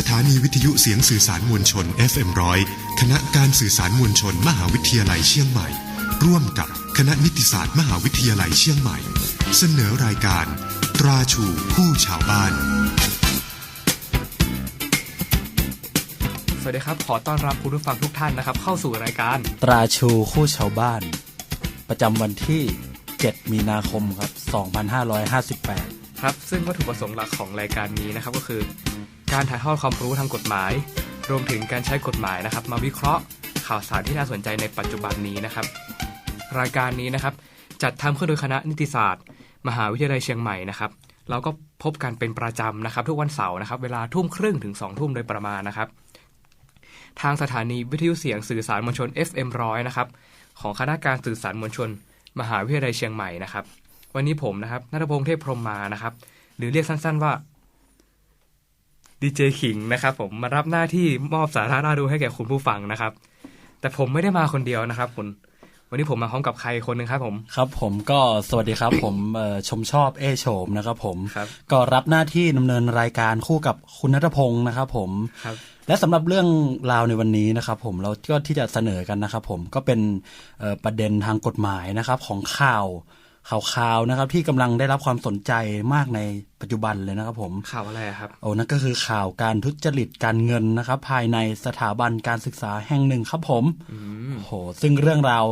สถานีวิทยุเสียงสื่อสารมวลชน FM ร้อยคณะการสื่อสารมวลชน มหาวิทยาลัยเชียงใหม่ ร่วมกับคณะนิติศาสตร์มหาวิทยาลัยเชียงใหม่ เสนอรายการ ตราชูผู้ชาวบ้าน สวัสดีครับ ขอต้อนรับคุณผู้ฟังทุกท่านนะครับ เข้าสู่รายการ ตราชูคู่ชาวบ้าน ประจำวันที่ 7 มีนาคมครับ 2558 ครับ ซึ่งวัตถุประสงค์หลักของรายการนี้นะครับก็คือ การถ่ายทอดความรู้ทางกฎหมาย รวมถึงการใช้กฎหมายนะครับ มาวิเคราะห์ข่าวสารที่น่าสนใจในปัจจุบันนี้นะครับ รายการนี้นะครับ จัดทำขึ้นโดยคณะนิติศาสตร์ มหาวิทยาลัยเชียงใหม่นะครับเราก็พบกันเป็นประจำนะครับ ทุกวันเสาร์นะครับ เวลาทุ่มครึ่งถึง2ทุ่มโดยประมาณนะครับ ทางสถานีวิทยุเสียงสื่อสารมวลชน FM ร้อยนะครับของคณะการสื่อสารมวลชน มหาวิทยาลัยเชียงใหม่นะครับ วันนี้ผมนะครับนัทพงษ์เทพพรมมานะครับ หรือเรียกสั้นๆว่า ดีเจขิงนะครับผมมารับหน้าที่มอบสาระน่าดูให้แก่คุณผู้ฟังนะครับ แต่ผมไม่ได้มาคนเดียวนะครับ คุณ วันนี้ผมมาพร้อมกับใครคนหนึ่งครับผม ครับผมก็สวัสดีครับ ผมเอ่อชมชอบเอโฉมนะครับผมครับก็รับหน้าที่ดำเนินรายการคู่กับคุณนัทพงศ์นะครับผมครับและสำหรับเรื่องราวในวันนี้นะครับ ผมเราก็ที่จะเสนอกันนะครับ ผมก็เป็นเอ่อประเด็นทางกฎหมายนะครับของข่าว ข่าวข่าวนะครับ ที่กำลังได้รับความสนใจมากในปัจจุบันเลยนะครับผมข่าวอะไรอะครับโอ้นั่นก็คือข่าวการทุจริตการเงินนะครับ ภายในสถาบันการศึกษาแห่งหนึ่งครับผมโอ้โหซึ่งเรื่องราว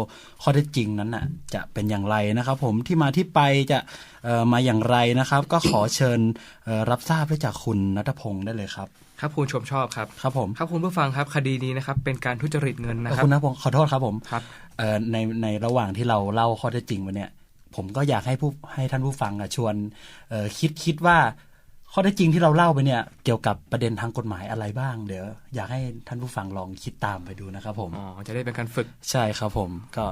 ข้อเท็จจริงนั้นน่ะ จะเป็นอย่างไรนะครับ ผมที่มาที่ไปจะเอ่อมาอย่างไรนะครับ ก็ขอเชิญเอ่อรับทราบได้จากคุณนัทพงศ์ได้เลยครับครับคุณชมชอบครับครับผมครับคุณผู้ฟังครับคดีนี้นะครับเป็นการทุจริตเงินนะเอ่อครับคุณนัทพงศ์ขอโทษครับผมครับเอ่อในในระหว่างที่เราเล่าข้อเท็จจริงมาเนี่ย ผมก็อยากให้ผู้ให้ท่านผู้ฟังอะชวนเอ่อคิดคิดว่าข้อเท็จจริงที่เราเล่าไปเนี่ย เกี่ยวกับประเด็นทางกฎหมายอะไรบ้างเดี๋ยวอยากให้ท่านผู้ฟังลองคิดตามไปดูนะครับผมอ๋อจะได้เป็นการฝึกใช่ครับผมก็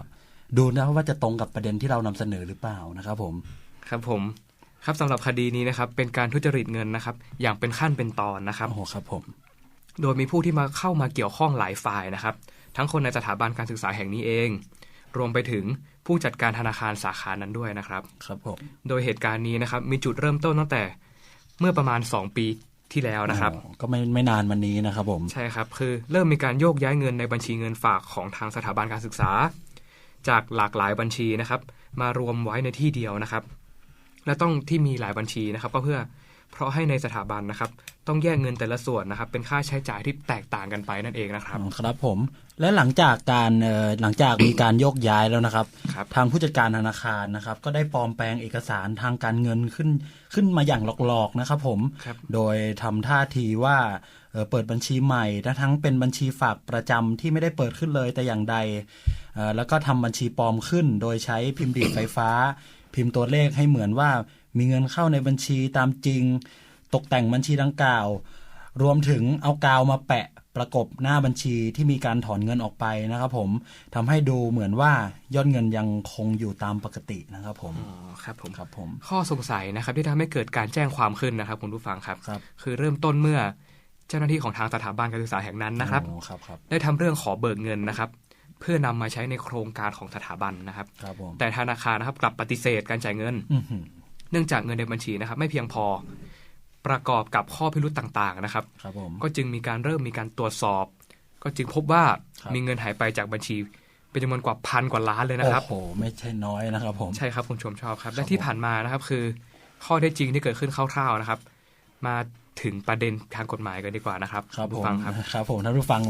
ดูนะว่าจะตรงกับประเด็นที่เรานำเสนอหรือเปล่านะครับผมครับผมครับสำหรับคดีนี้นะครับ เป็นการทุจริตเงินนะครับ อย่างเป็นขั้นเป็นตอนนะครับโอ้โหครับผม โดยมีผู้ที่มาเข้ามาเกี่ยวข้องหลายฝ่ายนะครับ ทั้งคนในสถาบันการศึกษาแห่งนี้เอง รวมไปถึง ผู้จัดการธนาคารสาขานั้นด้วยนะครับครับผมโดยเหตุการณ์นี้นะครับมีจุดเริ่มต้นตั้งแต่เมื่อประมาณ 2 ปีที่แล้วนะครับอ๋อก็ไม่ไม่นานมานี้นะครับผมใช่ครับคือเริ่มมีการโยกย้ายเงินในบัญชีเงินฝากของทางสถาบันการศึกษา จากหลากหลายบัญชีนะครับ มารวมไว้ในที่เดียวนะครับ และต้องที่มีหลายบัญชีนะครับ ก็เพื่อเพราะให้ในสถาบันนะครับ ต้องแยกเงินแต่ละส่วนนะครับ เป็นค่าใช้จ่ายที่แตกต่างกันไปนั่นเองนะครับอ๋อครับผม และหลังจากการเอ่อหลังจากมีการโยกย้ายแล้วนะครับครับทางผู้จัดการธนาคารนะครับ ก็ได้ปลอมแปลงเอกสารทางการเงินขึ้นขึ้นมาอย่างหลอกๆนะครับผมครับโดยทำท่าทีว่าเอ่อเปิดบัญชีใหม่และทั้งเป็นบัญชีฝากประจำที่ไม่ได้เปิดขึ้นเลยแต่อย่างใดเอ่อแล้วก็ทำบัญชีปลอมขึ้น โดยใช้พิมพ์ดีดไฟฟ้า พิมพ์ตัวเลขให้เหมือนว่ามีเงินเข้าในบัญชีตามจริง ตกแต่งบัญชีดังกล่าว รวมถึงเอากาวมาแปะประกบหน้าบัญชีที่มีการถอนเงินออกไปนะครับผมทำให้ดูเหมือนว่ายอดเงินยังคงอยู่ตามปกตินะครับผมอ๋อครับผมครับผมข้อสงสัยนะครับที่ทำให้เกิดการแจ้งความขึ้นนะครับคุณผู้ฟังครับครับ คือเริ่มต้นเมื่อเจ้าหน้าที่ของทางสถาบันการศึกษาแห่งนั้นนะครับโอ้ครับครับได้ทำเรื่องขอเบิกเงินนะครับ เพื่อนำมาใช้ในโครงการของสถาบันนะครับครับผมแต่ธนาคารนะครับกลับปฏิเสธการจ่ายเงินอื้อหือเนื่องจากเงินในบัญชีนะครับ ไม่เพียงพอ ประกอบกับข้อพิรุธต่างๆนะครับครับผมก็จึงมีการเริ่มมีการตรวจสอบ ก็จึงพบว่าครับมีเงินหายไปจากบัญชี เป็นจำนวนกว่าพันกว่าล้านเลยนะครับโอ้โหไม่ใช่น้อยนะครับผมใช่ครับคุณชมชอบครับครัและบที่ผมผ่านมานะครับคือ ข้อเท็จจริงที่เกิดขึ้นคร่าวๆนะครับ มา ถึงประเด็นทางกฎหมายกันดีกว่านะครับครับณผผู้มฟังครับครับผมท่านผู้ฟัง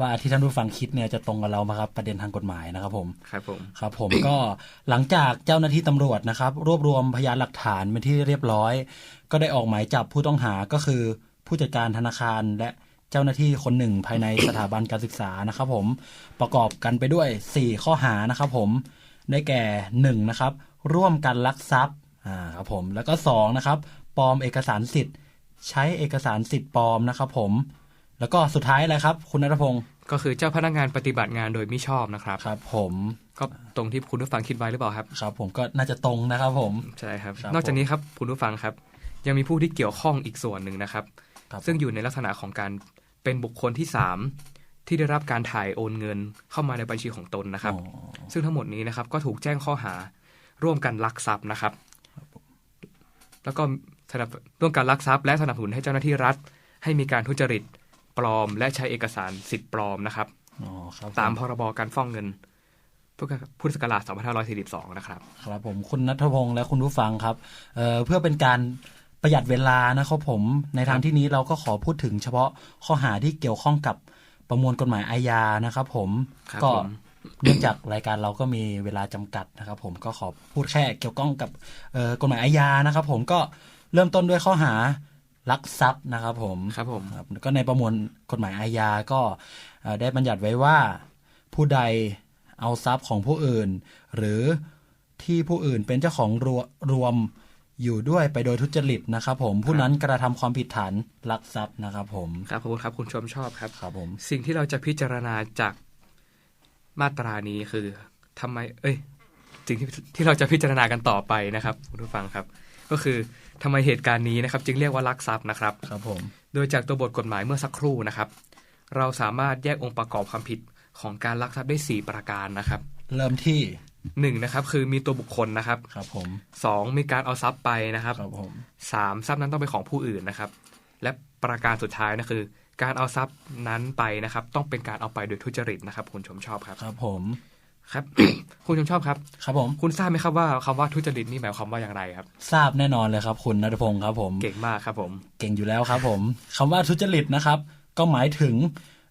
ว่าที่ท่านผู้ฟังคิดเนี่ยจะตรงกับเราไหมครับประเด็นทางกฎหมายนะครับผมครับผมครับผมก็หลังจากเจ้าหน้าที่ตำรวจนะครับ รวบรวมพยานหลักฐานเป็นที่เรียบร้อย ก็ได้ออกหมายจับผู้ต้องหาก็คือ ผู้จัดการธนาคารและเจ้าหน้าที่คนหนึ่งภายในสถาบันการศึกษานะครับ ผมประกอบกันไปด้วย 4 ข้อหานะครับ ผมได้แก่1นะครับร่วมกันลักทรัพย์อ่าครับผมแล้วก็2นะครับปลอมเอกสารสิทธิ์ ใช้เอกสารสิทธิ์ปลอมนะครับผม แล้วก็สุดท้ายอะไรครับ คุณนัทพงศ์ก็คือเจ้าพนักงานปฏิบัติงานโดยมิชอบนะครับ ครับ ผมก็ตรงที่คุณผู้ฟังคิดไว้หรือเปล่าครับ ครับ ผมก็น่าจะตรงนะครับผมใช่ครับครับนอกจากนี้ครับคุณผู้ฟังครับ ยังมีผู้ที่เกี่ยวข้องอีกส่วนหนึ่งนะครับครับซึ่งอยู่ในลักษณะของการเป็นบุคคลที่สามที่ได้รับการถ่ายโอนเงินเข้ามาในบัญชีของตนนะครับอ๋อซึ่งทั้งหมดนี้นะครับก็ถูกแจ้งข้อหาร่วมกันลักทรัพย์นะครับ แล้วก็ สนับร่วมกันลักทรัพย์และสนับสนุนให้เจ้าหน้าที่รัฐ ให้มีการทุจริตปลอม และใช้เอกสารสิทธิ์ปลอมนะครับอ๋อครับตามพรบการฟ้องเงินพุทธศักราช2542 นะครับ ครับผมคุณนัทพงศ์และคุณผู้ฟังครับเอ่อเพื่อเป็นการประหยัดเวลานะครับผม ในทางที่นี้เราก็ขอพูดถึงเฉพาะข้อหาที่เกี่ยวข้องกับประมวลกฎหมายอาญานะครับผมครับก็ผมเนื่องจากรายการเราก็มีเวลาจำกัดนะครับ ผมก็ขอพูดแค่เกี่ยวข้องกับเอ่อกฎหมายอาญานะครับ ผมก็ เริ่มต้นด้วยข้อหาลักทรัพย์นะครับผมครับผมครับก็ในประมวลกฎหมายอาญาก็เอ่อได้บัญญัติไว้ว่าผู้ใดเอาทรัพย์ของผู้อื่น หรือที่ผู้อื่นเป็นเจ้าของรวรวมอยู่ด้วยไปโดยทุจริตนะครับผมผู้นั้นกระทำความผิดฐานลักทรัพย์นะครับผมครับขอบคุณครับคุณชมชอบครับครับผมสิ่งที่เราจะพิจารณาจากมาตรานี้คือทำไม เอ้ยสิ่งที่ที่เราจะพิจารณากันต่อไปนะครับคุณผู้ฟังครับ ก็คือ ทำไมเหตุการณ์นี้นะครับ จึงเรียกว่าลักทรัพย์นะครับครับผมโดยจากตัวบทกฎหมายเมื่อสักครู่นะครับ เราสามารถแยกองค์ประกอบความผิดของการลักทรัพย์ได้ 4 ประการนะครับเริ่มที่หนึ่งนะครับคือมีตัวบุคคลนะครับครับผมสองมีการเอาทรัพย์ไปนะครับครับผมสามทรัพย์นั้นต้องเป็นของผู้อื่นนะครับ และประการสุดท้ายนะคือ การเอาทรัพย์นั้นไปนะครับ ต้องเป็นการเอาไปโดยทุจริตนะครับ คุณชมชอบครับครับผม ครับ คุณชมชอบครับ ครับผม คุณทราบไหมครับว่าคำว่าทุจริตนี่หมายความว่าอย่างไรครับ ทราบแน่นอนเลยครับ คุณนัทพงศ์ครับ ผม เก่งมากครับผม เก่งอยู่แล้วครับ ผมคำว่าทุจริตนะครับ ก็หมายถึง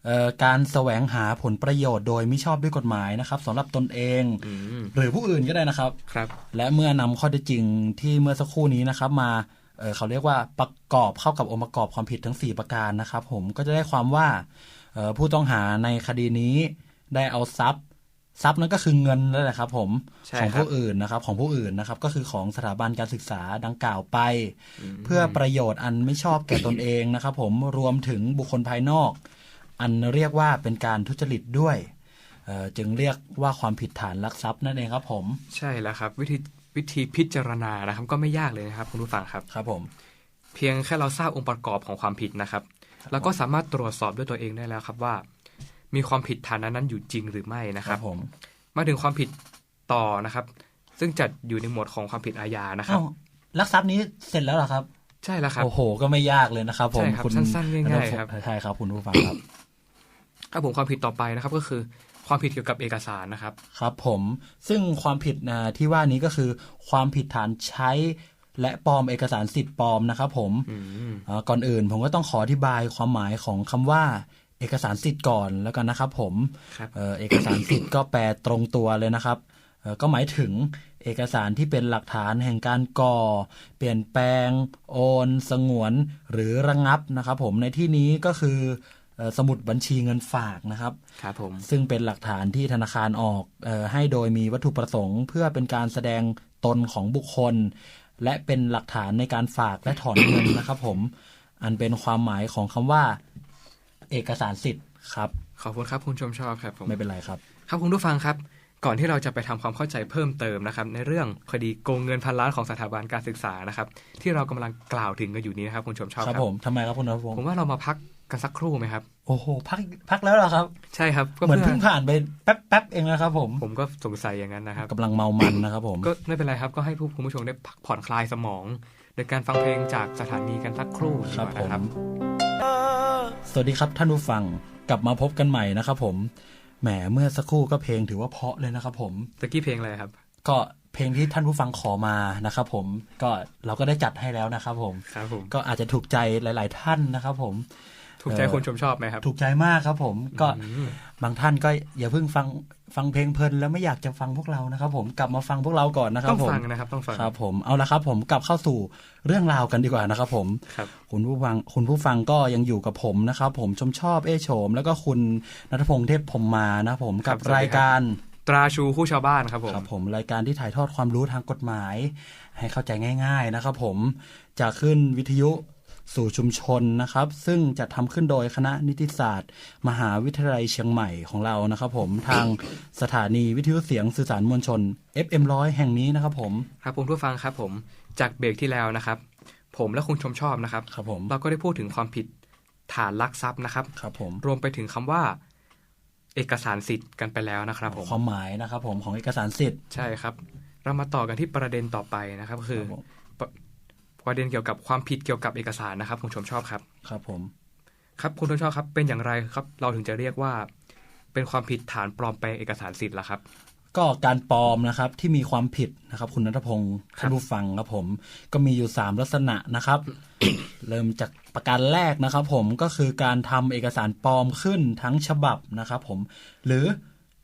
เอ่อการแสวงหาผลประโยชน์โดยมิชอบด้วยกฎหมายนะครับสำหรับตนเองอืมหรือผู้อื่นก็ได้นะครับครับ และเมื่อนำข้อเท็จจริงที่เมื่อสักครู่นี้นะครับ มาเอ่อเขาเรียกว่าประกอบเข้ากับองค์ประกอบความผิดทั้ง 4 ประการนะครับ ผมก็จะได้ความว่าเอ่อผู้ต้องหาในคดีนี้ได้เอาทรัพย์ ทรัพย์นั้นก็คือเงินนั่นแหละครับ ผมใช่ของครับผู้อื่นนะครับ ของผู้อื่นนะครับ ก็คือของสถาบันการศึกษาดังกล่าวไป เพื่อประโยชน์อันไม่ชอบแก่ตนเองนะครับ ผมรวมถึงบุคคลภายนอก อันเรียกว่าเป็นการทุจริตด้วยเอ่อจึงเรียกว่าความผิดฐานลักทรัพย์นั่นเองครับผม ใช่แล้วครับ วิธีวิธีพิจารณานะครับ ก็ไม่ยากเลยนะครับ คุณผู้ฟังครับครับผม เพียงแค่เราทราบองค์ประกอบของความผิดนะครับเราก็สามารถตรวจสอบด้วยตัวเองได้แล้วครับว่า มีความผิดฐานนั้นอยู่จริงหรือไม่นะคครัรับบผมมาถึงความผิดต่อนะครับ ซึ่งจัดอยู่ในหมวดของความผิดอาญานะครับอ้าวลักทรัพย์นี้เสร็จแล้วเหรอครับ ใช่แล้วครับโอ้โห ก็ไม่ยากเลยนะครับผมใช่ครับสั้นๆง่ายๆครับใช่ครับคุณผู้ฟังครับครับผมความผิดต่อไปนะครับก็คือความผิดเกี่ยวกับเอกสารนะครับ ครับผมซึ่งความผิดนะที่ว่านี้ก็คือ ความผิดฐานใช้และปลอมเอกสารสิทธิ์ปลอมนะครับ ผมอืมอ่าก่อนอื่นผมก็ต้องขออธิบายความหมายของคำว่า เอกสารสิทธิ์ก่อนแล้วกันนะครับ ผมครับเอ่อเอกสารสิทธิ์ก็แปลตรงตัวเลยนะครับเอ่อก็หมายถึงเอกสารที่เป็นหลักฐานแห่งการก่อ เปลี่ยนแปลง โอน สงวนหรือระงับนะครับ ผมในที่นี้ก็คือเอ่อสมุดบัญชีเงินฝากนะครับครับผมซึ่งเป็นหลักฐานที่ธนาคารออกเออให้โดยมีวัตถุประสงค์ เพื่อเป็นการแสดงตนของบุคคล และเป็นหลักฐานในการฝากและถอนเงินนะครับ ผม อันเป็นความหมายของคำว่า เอกสารสิทธิ์ครับ ขอบคุณครับคุณชมชอบครับผมไม่เป็นไรครับ ครับคุณผู้ฟังครับ ก่อนที่เราจะไปทำความเข้าใจเพิ่มเติมนะครับ ในเรื่องคดีโกงเงินพันล้านของสถาบันการศึกษานะครับ ที่เรากำลังกล่าวถึงกันอยู่นี้นะครับคุณชมชอบครับผมทำไมครับคุณนพงผศ์มว่าเรามาพักกันสักครู่ไหมครับ โอ้โหพักพักแล้วเหรอครับ ใช่ครับก็เหมือนเพื่อเพิ่งผ่านไปแป๊บแป๊บเองนะครับผม ผมก็สงสัยอย่างนั้นนะครับกำลังเมามันนะครับผมก็ไม่เป็นไรครับก็ให้ผู้คุณผู้ชมได้พักผ่อนคลายสมอง โดยการฟังเพลงจากสถานีกันสักครู่ดีครับกว่าผมนะครับ สวัสดีครับท่านผู้ฟังกลับมาพบกันใหม่นะครับผมแหมเมื่อสักครู่ก็เพลงถือว่าเพราะเลยนะครับผมตะกี้เพลงอะไรครับ ก็เพลงที่ท่านผู้ฟังขอมานะครับผมก็เราก็ได้จัดให้แล้วนะครับผมครับผมก็อาจจะถูกใจหลาย ๆ ท่านนะครับผม ถูกใจเอ่อคุณชมชอบไหมครับ ถูกใจมากครับผมก็อืมบางท่านก็อย่าเพิ่งฟังฟังเพลงเพลินแล้วไม่อยากจะฟังพวกเรานะครับ ผมกลับมาฟังพวกเราก่อนนะครัต้อบงผมฟังนะครับต้องฟังครับผมเอาละครับ ผมกลับเข้าสู่เรื่องราวกันดีกว่านะครับ ผมครับคุณผู้ฟังคุณผู้ฟังก็ยังอยู่กับผมนะครับ ผมชมชอบเอโฉม แล้วก็คุณนัทพงษ์เทพพรหมมานะผมกับครับสวัสดีครับรายการตราชูคู่ชาวบ้านครับผมครับผมรายการที่ถ่ายทอดความรู้ทางกฎหมาย ให้เข้าใจง่าย ๆนะครับ ผมจะขึ้นวิทยุ สู่ชุมชนนะครับ ซึ่งจะทำขึ้นโดยคณะนิติศาสตร์ มหาวิทยาลัยเชียงใหม่ของเรานะครับ ผมทางสถานีวิทยุเสียงสื่อสารมวลชน FM100 แห่งนี้นะครับผมครับคุณผู้ฟังครับผมจากเบรกที่แล้วนะครับ ผมและคุณชมชอบนะครับครับผมเราก็ได้พูดถึงความผิดฐานลักทรัพย์นะครับครับผมรวมไปถึงคำว่าเอกสารสิทธิ์กันไปแล้วนะครับผมความหมายนะครับ ผมของเอกสารสิทธิ์ใช่ครับ เรามาต่อกันที่ประเด็นต่อไปนะครับ คือครับผม ประเด็นเกี่ยวกับความผิดเกี่ยวกับเอกสารนะครับคุณชมชอบครับ ครับผม ครับคุณต้นชอบครับ เป็นอย่างไรครับ เราถึงจะเรียกว่า เป็นความผิดฐานปลอมแปลงเอกสารสิทธิ์ล่ะครับ ก็การปลอมนะครับที่มีความผิดนะครับ คุณนัทพงศ์ครับท่านผู้ฟังครับผม ก็มีอยู่ 3 ลักษณะนะครับ เริ่มจากประการแรกนะครับ ผมก็คือการทำเอกสารปลอมขึ้นทั้งฉบับนะครับ ผม หรือ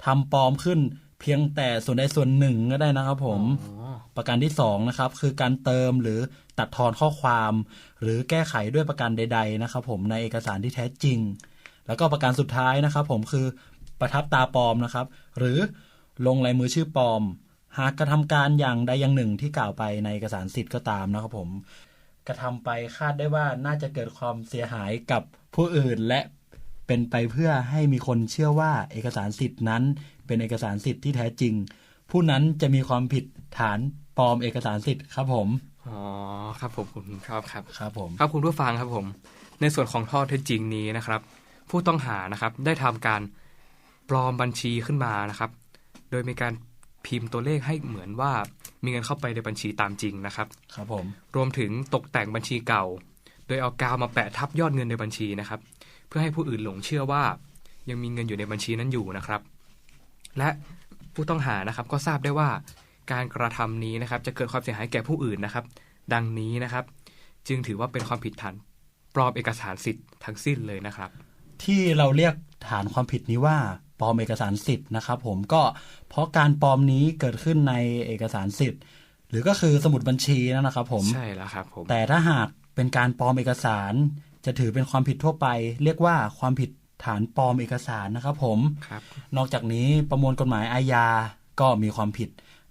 ทำปลอมขึ้นเพียงแต่ส่วนใดส่วนหนึ่งก็ได้นะครับ ผมอ๋อประการที่2นะครับคือการเติมหรือ ตัดทอนข้อความ หรือแก้ไขด้วยประการใด ๆ นะครับ ผมในเอกสารที่แท้จริง แล้วก็ประการสุดท้ายนะครับ ผมคือประทับตาปลอมนะครับ หรือลงลายมือชื่อปลอม หากกระทำการอย่างใดอย่างหนึ่งที่กล่าวไปในเอกสารสิทธิ์ก็ตามนะครับ ผมกระทำไปคาดได้ว่าน่าจะเกิดความเสียหายกับผู้อื่นและเป็นไปเพื่อให้มีคนเชื่อว่าเอกสารสิทธิ์นั้น เป็นเอกสารสิทธิ์ที่แท้จริง ผู้นั้นจะมีความผิดฐานปลอมเอกสารสิทธิ์ครับผม อ๋อครับผมผมชอบครับครับผมครับคุณผู้ฟังครับผม ในส่วนของข้อเท็จจริงนี้นะครับ ผู้ต้องหานะครับได้ทำการปลอมบัญชีขึ้นมานะครับ โดยมีการพิมพ์ตัวเลขให้เหมือนว่ามีเงินเข้าไปในบัญชีตามจริงนะครับ ครับผม รวมถึงตกแต่งบัญชีเก่า โดยเอากาวมาแปะทับยอดเงินในบัญชีนะครับ เพื่อให้ผู้อื่นหลงเชื่อว่า ยังมีเงินอยู่ในบัญชีนั้นอยู่นะครับ และผู้ต้องหานะครับก็ทราบได้ว่า การกระทำนี้นะครับ จะเกิดความเสียหายแก่ผู้อื่นนะครับ ดังนี้นะครับ จึงถือว่าเป็นความผิดฐานปลอมเอกสารสิทธิ์ทั้งสิ้นเลยนะครับ ที่เราเรียกฐานความผิดนี้ว่าปลอมเอกสารสิทธิ์นะครับ ผมก็เพราะการปลอมนี้เกิดขึ้นในเอกสารสิทธิ์ หรือก็คือสมุดบัญชีนั่นนะครับ ผมใช่แล้วครับผมแต่ถ้าหากเป็นการปลอมเอกสาร จะถือเป็นความผิดทั่วไป เรียกว่าความผิดฐานปลอมเอกสารนะครับ ผมครับ นอกจากนี้ประมวลกฎหมายอาญาก็มีความผิด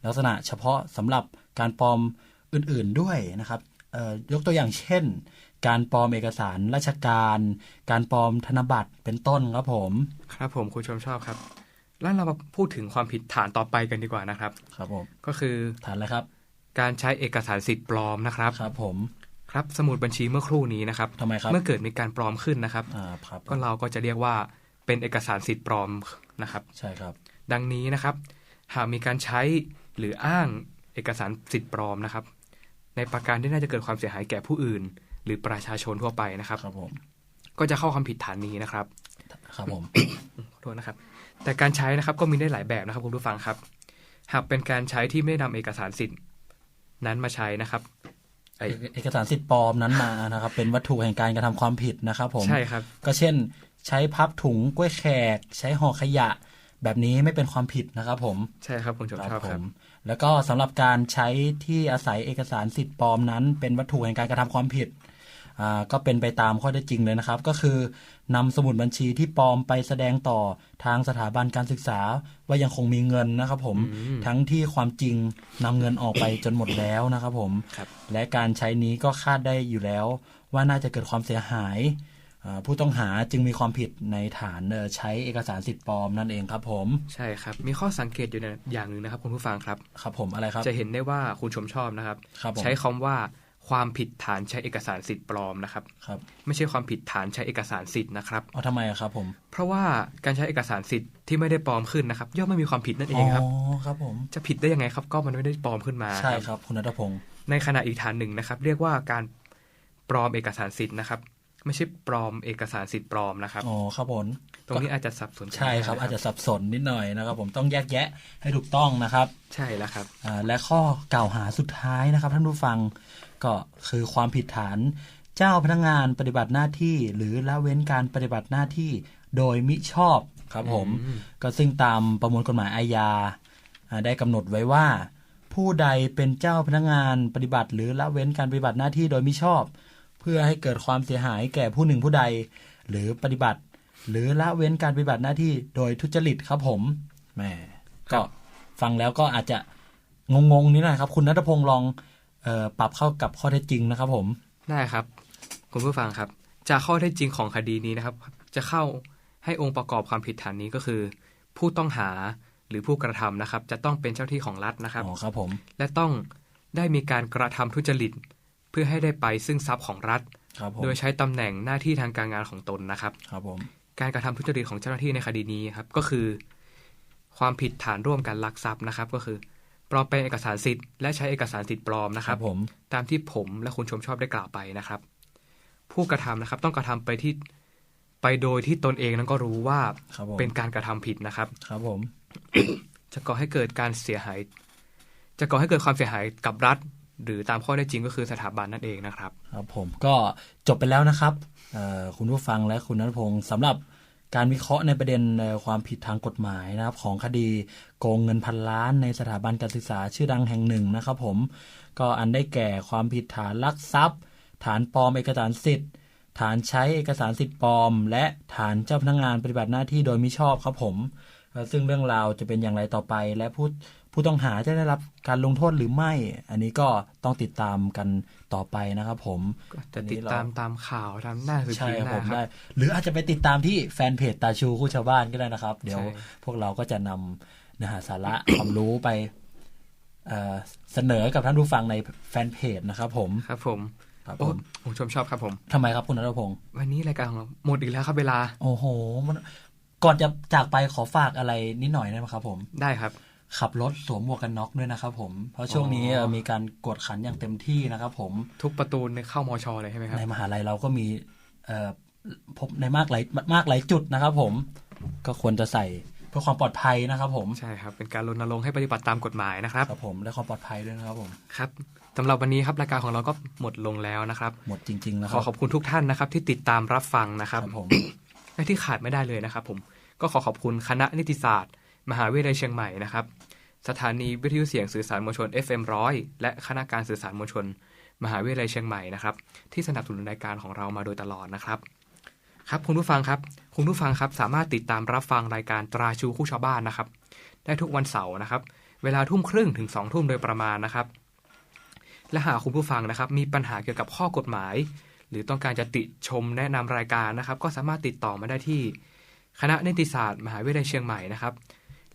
ลักษณะเฉพาะสำหรับการปลอมอื่นๆด้วยนะครับเอ่อยกตัวอย่างเช่น การปลอมเอกสารราชการ การปลอมธนบัตรเป็นต้นครับผม ครับผมคุณชมชอบครับ แล้วเรามาพูดถึงความผิดฐานต่อไปกันดีกว่านะครับ ครับผมก็คือฐานอะไรครับ การใช้เอกสารสิทธิ์ปลอมนะครับครับผมครับสมุดบัญชีเมื่อครู่นี้นะครับทำไมครับ เมื่อเกิดมีการปลอมขึ้นนะครับอ่าครับก็เราก็จะเรียกว่าเป็นเอกสารสิทธิ์ปลอมนะครับ ใช่ครับ ดังนี้นะครับ หากมีการใช้ หรืออ้างเอกสารสิทธิ์ปลอมนะครับ ในประการที่น่าจะเกิดความเสียหายแก่ผู้อื่น หรือประชาชนทั่วไปนะครับครับผมก็จะเข้าความผิดฐานนี้นะครับ ครับผมขอโทษนะครับ แต่การใช้นะครับก็มีได้หลายแบบนะครับคุณผู้ฟังครับ หากเป็นการใช้ที่ไม่ได้นำเอกสารสิทธิ์นั้นมาใช้นะครับไอเอกเอกสารสิทธิ์ปลอมนั้นมานะครับ เป็นวัตถุแห่งการกระทำความผิดนะครับ ผมใช่ครับ ก็เช่น ใช้พับถุงกล้วยแขก ใช้ห่อขยะ แบบนี้ไม่เป็นความผิดนะครับผมใช่ครับคุณชมชอบผครับมแล้วก็สำหรับการใช้ที่อาศัยเอกสารสิทธิ์ปลอมนั้น เป็นวัตถุแห่งการกระทำความผิดอ่าก็เป็นไปตามข้อเท็จจริงเลยนะครับ ก็คือนำสมุดบัญชีที่ปลอมไปแสดงต่อทางสถาบันการศึกษา ว่ายังคงมีเงินนะครับผมอืมทั้งที่ความจริงนำเงินออกไปจนหมดแล้วนะครับผมครับและการใช้นี้ก็คาดได้อยู่แล้ว ว่าน่าจะเกิดความเสียหายอ่า ผู้ต้องหาจึงมีความผิดในฐานเอ่อใช้เอกสารสิทธิ์ปลอมนั่นเองครับผม ใช่ครับ มีข้อสังเกตอยู่อย่างหนึ่งนะครับคุณผู้ฟังครับ ครับผมอะไรครับ จะเห็นได้ว่าคุณชมชอบนะครับครับผมใช้คำว่าความผิดฐานใช้เอกสารสิทธิ์ปลอมนะครับครับ ไม่ใช่ความผิดฐานใช้เอกสารสิทธิ์นะครับเอาทำไมอะครับผม เพราะว่าการใช้เอกสารสิทธิ์ที่ไม่ได้ปลอมขึ้นนะครับย่อมไม่มีความผิดนั่นเองครับอ๋อครับผมจะผิดได้ยังไงครับ ก็มันไม่ได้ปลอมขึ้นมาใช่ครับครับคุณนัทพงศ์ในขณะอีกฐานหนึ่งนะครับ เรียกว่าการปลอมเอกสารสิทธิ์นะครับ ไม่ใช่ปลอมเอกสารสิทธิ์ปลอมนะครับอ๋อครับผมตรงนี้อาจจะสับสนกันใช่ครับได้นอาจจะสับสนนิดหน่อยนะครับ ผมต้องแยกแยะให้ถูกต้องนะครับ ใช่แล้วครับอ่าและข้อกล่าวหาสุดท้ายนะครับ ท่านผู้ฟังก็คือความผิดฐานเจ้าพนักงานปฏิบัติหน้าที่ หรือละเว้นการปฏิบัติหน้าที่โดยมิชอบครับผมอืมก็ซึ่งตามประมวลกฎหมายอาญาอ่าได้กำหนดไว้ว่า ผู้ใดเป็นเจ้าพนักงานปฏิบัติ หรือละเว้นการปฏิบัติหน้าที่โดยมิชอบ เพื่อให้เกิดความเสียหายแก่ผู้หนึ่งผู้ใด หรือปฏิบัติ หรือละเว้นการปฏิบัติหน้าที่โดยทุจริตครับผมแหมก็ฟังแล้วก็อาจจะงงๆนิดหน่อยครับ คุณนัทพงศ์ลองเออปรับเข้ากับข้อเท็จจริงนะครับ ผมได้ครับ คุณผู้ฟังครับ จากข้อเท็จจริงของคดีนี้นะครับ จะเข้าให้องค์ประกอบความผิดฐานนี้ก็คือ ผู้ต้องหาหรือผู้กระทำนะครับ จะต้องเป็นเจ้าที่ของรัฐนะครับอ๋อครับผมและต้องได้มีการกระทำทุจริตเพื่อให้ได้ไปซึ่งทรัพย์ของรัฐครับผมโดยใช้ตำแหน่งหน้าที่ทางการงานของตนนะครับครับผมการกระทำทุจริตของเจ้าหน้าที่ในคดีนี้ครับก็คือ ความผิดฐานร่วมกันลักทรัพย์นะครับ ก็คือปลอมแปลงเอกสารสิทธิ์และใช้เอกสารสิทธิ์ปลอมนะคครัรับบผมตามที่ผมและคุณชมชอบได้กล่าวไปนะครับ ผู้กระทำนะครับ ต้องกระทำไปที่ไปโดยที่ตนเองนั้นก็รู้ว่าครับผมเป็นการกระทำผิดนะครับ ครับผม จะก่อให้เกิดการเสียหาย จะก่อให้เกิดความเสียหายกับรัฐ หรือตามข้อได้จริงก็คือสถาบันนั่นเองนะครับ ครับผมก็จบไปแล้วนะครับคุณผู้ฟังและคุณนัทพงศ์สำหรับการวิเคราะห์ในประเด็นความผิดทางกฎหมายนะครับ ของคดีโกงเงินพันล้านในสถาบันการศึกษาชื่อดังแห่งหนึ่งนะครับผม ก็อันได้แก่ความผิดฐานลักทรัพย์ ฐานปลอมเอกสารสิทธิ์ ฐานใช้เอกสารสิทธิ์ปลอม และฐานเจ้าพนักงานปฏิบัติหน้าที่โดยมิชอบครับผม ซึ่งเรื่องราวจะเป็นอย่างไรต่อไปและผู้ ผู้ต้องหาจะได้รับการลงโทษหรือไม่ อันนี้ก็ต้องติดตามกันต่อไปนะครับผมก็จะติดตามตามข่าวตามหน้าสือใช่พิมพ์ครับผมนะคได้รับหรืออาจจะไปติดตามที่แฟนเพจตาชูคู่ชาวบ้านก็ได้นะครับ เดี๋ยวใช่พวกเราก็จะนำเนื้อหาสาระความรู้ไปเอ่อเสนอกับท่านผู้ฟังในแฟนเพจนะครับผมครับผมครับผโอ้มผมชมชอบครับผมทำไมครับคุณนัทพงศ์วันนี้รายการของเราหมดอีกแล้วครับเวลา โอ้โหมันก่อนจะจากไปขอฝากอะไรนิดหน่อยได้ไหมครับผม ได้ครับ ขับรถสวมหมวกกันน็อกด้วยนะครับผมเพราะช่วงนี้อ๋อเอ่อมีการกวดขันอย่างเต็มที่นะครับผมทุกประตูในเข้ามอชอเลยใช่ไหมครับในมหาลัยเราก็มีเอ่อพบในมากหลายมากหลายจุดนะครับผมก็ควรจะใส่เพื่อความปลอดภัยนะครับผมใช่ครับเป็นการรณรงค์ให้ปฏิบัติตามกฎหมายนะครับครับผมและความปลอดภัยด้วยนะครับผมครับสำหรับวันนี้ครับรายการของเราก็หมดลงแล้วนะครับ หมดจริงๆนะคขรัอบขอบคุณทุกท่านนะครับ ที่ติดตามรับฟังนะครับครับผมและที่ขาดไม่ได้เลยนะครับ ผมก็ขอขอบคุณคณะนิติศาสตร์ มหาวิทยาลัยเชียงใหม่นะครับ สถานีวิทยุเสียงสื่อสารมวลชน FM ร้อยและคณะการสื่อสารมวลชน มหาวิทยาลัยเชียงใหม่นะครับ ที่สนับสนุนรายการของเรามาโดยตลอดนะครับ ครับคุณผู้ฟังครับ คุณผู้ฟังครับสามารถติดตามรับฟังรายการตราชูคู่ชาวบ้านนะครับ ได้ทุกวันเสาร์นะครับ เวลาทุ่มครึ่งถึงสองทุ่มโดยประมาณนะครับ และหากคุณผู้ฟังนะครับ มีปัญหาเกี่ยวกับข้อกฎหมาย หรือต้องการจะติชมแนะนำรายการนะครับ ก็สามารถติดต่อมาได้ที่ คณะนิติศาสตร์ มหาวิทยาลัยเชียงใหม่นะครับ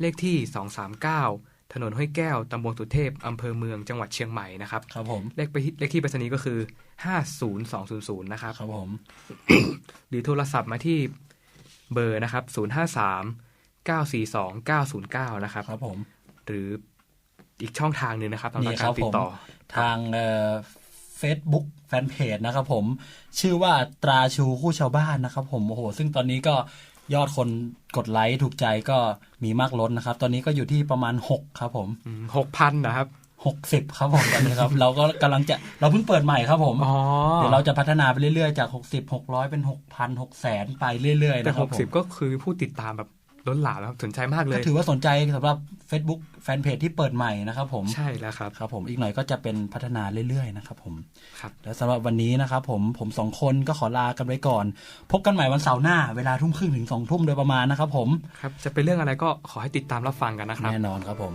เลขที่ 239 ถนนห้วยแก้ว ตำบลสุเทพ อำเภอเมือง จังหวัดเชียงใหม่นะครับ ครับผม เลขไปเลขที่ไปรษณีย์ก็คือ 50200 นะครับ ครับผม หรือโทรศัพท์มาที่เบอร์นะครับ 053 942 909 นะครับ ครับผม หรืออีกช่องทางหนึ่งนะครับสำหนี่รับคการัรบติผดมต่อ ทางเฟซบุ๊กแฟนเพจนะครับผม ชื่อว่าตราชูคู่ชาวบ้านนะครับผม โอ้โห ซึ่งตอนนี้ก็ ยอดคนกดไลค์ถูกใจก็มีมากล้นนะครับ ตอนนี้ก็อยู่ที่ประมาณ 6 ครับผมหกพันนะครับ60ครับผมตอนนี้ครับ เราก็กำลังจะเราเพิ่งเปิดใหม่ครับผมอ๋อเดี๋ยวเราจะพัฒนาไปเรื่อยๆ จาก60 600เป็น6,000 600,000ไปเรื่อยๆแต่นะคหรับกผมสิบก็คือผู้ติดตามแบบ ล้นหลามแล้วครับสนใจมากเลก็ยถือว่าสนใจสำหรับ Facebook แฟนเพจที่เปิดใหม่นะครับผมใช่แล้วครับครับ ผมอีกหน่อยก็จะเป็นพัฒนาเรื่อยๆนะครับผมครับและสำหรับวันนี้นะครับผมผมสองคนก็ขอลากันไว้ก่อน พบกันใหม่วันเสาร์หน้า เวลาทุ่มครึ่งถึงสองทุ่มโดยประมาณนะครับผมครับจะเป็นเรื่องอะไรก็ขอให้ติดตามรับฟังกันนะครับแน่นอนครับผม